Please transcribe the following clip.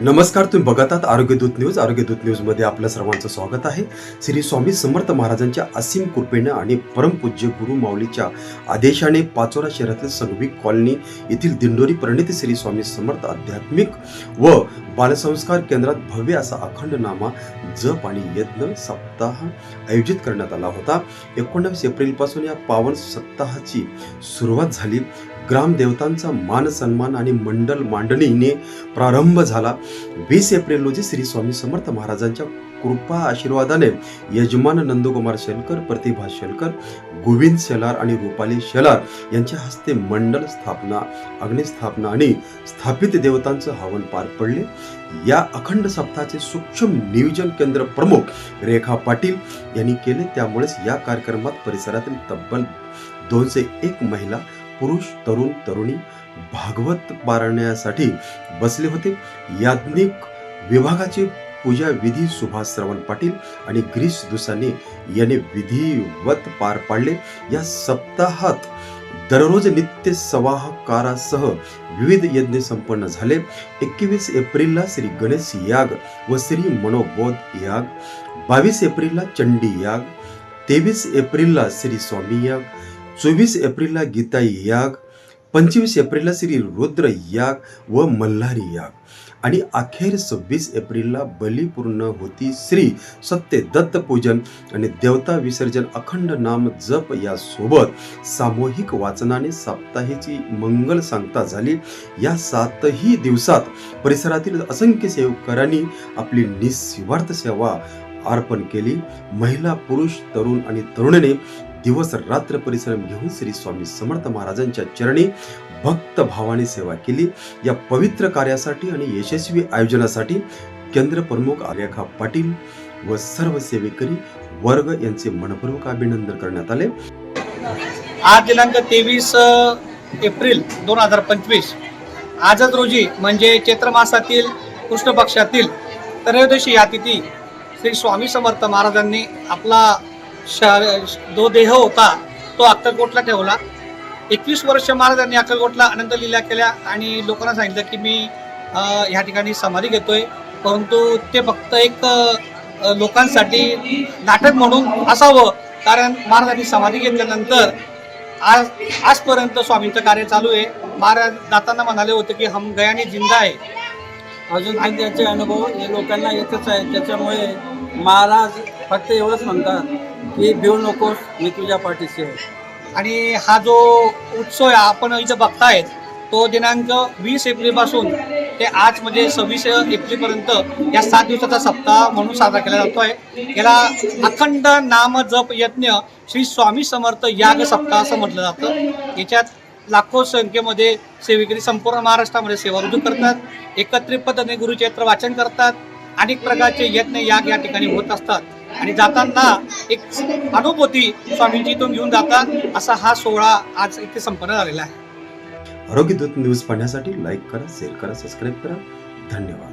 नमस्कार तुम्ही बघत आहात आरोग्यदूत न्यूज. आरोग्यदूत न्यूजमध्ये आपल्या सर्वांचं स्वागत आहे. श्री स्वामी समर्थ महाराजांच्या असीम कृपेनं आणि परमपूज्य गुरु माऊलीच्या आदेशाने पाचोरा शहरातील संघवी कॉलनी येथील दिंडोरी परिणित श्री स्वामी समर्थ आध्यात्मिक व बालसंस्कार केंद्रात भव्य असा अखंड नामा जप आणि यज्ञ सप्ताह आयोजित करण्यात आला होता. एकोणवीस एप्रिलपासून या पावन सप्ताहाची सुरुवात झाली. ग्रामदेवतांचा मान सन्मान आणि मंडल मांडणीने प्रारंभ झाला. वीस एप्रिल रोजी श्री स्वामी समर्थ महाराजांच्या कृपा आशीर्वादाने यजमान नंदकुमार शेलकर प्रतिभा शेलकर गोविंद शेलार आणि रुपाली शेलार यांच्या हस्ते मंडल स्थापना अग्निस्थापना आणि स्थापित देवतांचं हवन पार पडले. या अखंड सप्ताहाचे सूक्ष्म नियोजन केंद्र प्रमुख रेखा पाटील यांनी केले. त्यामुळेच या कार्यक्रमात परिसरातील तब्बल दोनशे एक महिला पुरुष तरुण तरुणी भागवत पारण्यासाठी बसले होते. याज्ञिक विभागाचे पूजा विधी सुभाष श्रवण पाटील आणि ग्रीस दुसाने याने विधिवत पार पाडले. या सप्ताहात दररोज नित्य सवाहकारासह विविध यज्ञ संपन्न झाले. एकवीस एप्रिलला श्री गणेश याग व श्री मनोबोध याग बावीस एप्रिलला चंडी याग तेवीस एप्रिलला श्री स्वामी याग चोवीस एप्रिलला गीताई याग पंचवीस एप्रिलला श्री रुद्र याग व मल्हारी याग. आणि अखेर सव्वीस एप्रिलला बलिपूर्ण होती श्री सत्य दत्त पूजन आणि देवता विसर्जन अखंड नाम जप यासोबत सामूहिक वाचनाने साप्ताहिकची मंगल सांगता झाली. या सातही दिवसात परिसरातील असंख्य सेवकरांनी आपली निस्वार्थ सेवा अर्पण केली. महिला पुरुष तरुण आणि तरुणीने दिवस रात्र परिश्रम घेऊन श्री स्वामी समर्थ महाराजांच्या चरणी भक्त भावाने सेवा केली. या पवित्र कार्यासाठी आणि यशस्वी आयोजनासाठी केंद्र प्रमुख आलेखा पाटील व सर्व सेवेकरी वर्ग यांचे मनपूर्वक अभिनंदन करण्यात आले. आज दिनांक तेवीस एप्रिल दोन हजार पंचवीस. आजच रोजी म्हणजे चैत्र मासातील कृष्ण पक्षातील त्रयोदशी या तिथी श्री स्वामी समर्थ महाराजांनी आपला जो देह होता तो अक्कलकोटला ठेवला. एकवीस वर्ष महाराजांनी अक्कलकोटला अनंत लिला केल्या आणि लोकांना सांगितलं की मी ह्या ठिकाणी समाधी घेतोय. परंतु ते फक्त एक लोकांसाठी नाटक म्हणून असावं. कारण महाराजांनी समाधी घेतल्यानंतर आज आजपर्यंत स्वामींचं कार्य चालू आहे. महाराज जाताना म्हणाले होते की हम गयाने जिंदा आहे. अजून पण त्याचे अनुभव हे लोकांना येतच आहे त्याच्यामुळे महाराज फक्त एवढंच म्हणतात की भिवू नकोस मी तुझ्या पाठीशी आहे. आणि हा जो उत्सव आहे आपण इथं बघतायत तो दिनांक वीस एप्रिलपासून ते आज म्हणजे सव्वीस एप्रिलपर्यंत या सात दिवसाचा सप्ताह म्हणून साजरा केला जातो आहे याला अखंड नाम जप यज्ञ श्री स्वामी समर्थ याग सप्ताह असं म्हटलं जातं. याच्यात लाखो संख्येमध्ये सेवेकरी संपूर्ण महाराष्ट्रामध्ये सेवा रुजू करतात एकत्रित पद्धतीने गुरुचरित्र वाचन करतात अनेक प्रकारचे यज्ञ याग या ठिकाणी होत असतात. आणि जाताना एक अनुभूती स्वामीजी इथून घेऊन जातात असा हा सोहळा आज इथे संपन्न झालेला आहे. आरोग्यदूत न्यूज पाहण्यासाठी लाईक करा शेअर करा सबस्क्राईब करा. धन्यवाद.